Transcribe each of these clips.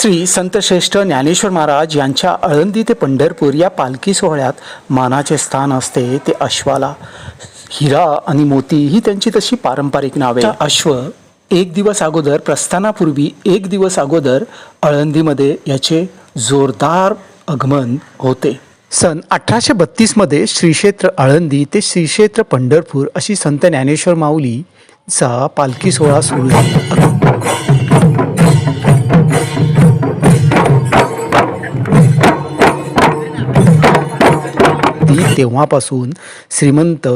श्री संतश्रेष्ठ ज्ञानेश्वर महाराज यांच्या आळंदी ते पंढरपूर या पालखी सोहळ्यात मानाचे स्थान असते ते अश्वाला. हिरा आणि मोती ही त्यांची तशी पारंपरिक नावे. अश्व एक दिवस अगोदर प्रस्थानापूर्वी एक दिवस अगोदर आळंदीमध्ये याचे जोरदार आगमन होते. सन अठराशे बत्तीसमध्ये श्री क्षेत्र आळंदी ते श्री क्षेत्र पंढरपूर अशी संत ज्ञानेश्वर माऊलीचा पालखी सोहळा सुरू झाला. ती तेव्हापासून श्रीमंत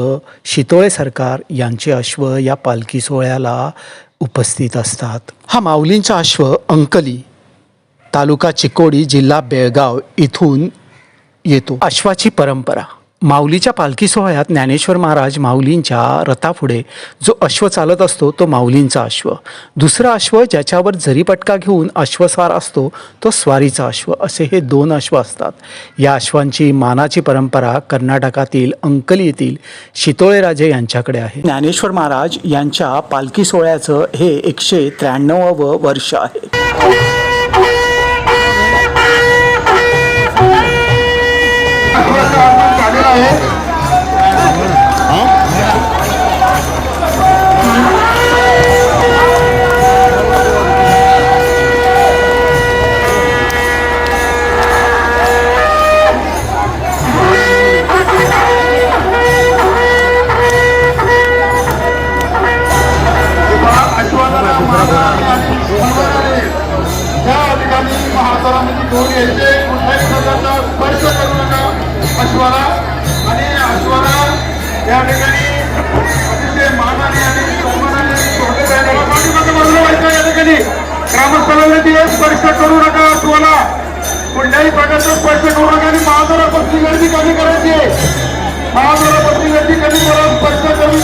शितोळे सरकार यांचे अश्व या पालखी सोहळ्याला उपस्थित असतात. हा माऊलींचा अश्व अंकली तालुका चिकोडी जिल्हा बेळगाव इथून येतो. अश्वाची परंपरा. माऊलीच्या पालखी सोहळ्यात ज्ञानेश्वर महाराज माऊलींच्या रथापुढे जो अश्व चालत असतो तो माऊलींचा अश्व. दुसरा अश्व ज्याच्यावर जरीपटका घेऊन अश्वस्वार असतो तो स्वारीचा अश्व. असे हे दोन अश्व असतात. या अश्वांची मानाची परंपरा कर्नाटकातील अंकली येथील शितोळेराजे यांच्याकडे आहे. ज्ञानेश्वर महाराज यांच्या पालखी सोहळ्याचं हे एकशे त्र्याण्णवावं वर्ष आहे. महासारामध्ये कुठल्याही प्रकारचा स्पर्श करू नका अश्वाला आणि अश्वाला या ठिकाणी अतिशय मानाने आणि सन्मानाने बाजूला व्हायचं या ठिकाणी. ग्रामस्थांना स्पर्श करू नका अश्वाला कुठल्याही प्रकारचा स्पर्श करू नका आणि महासारापासून गर्दी कमी करायची आहे. महासारापासून गर्दी कमी करा स्पर्श कमी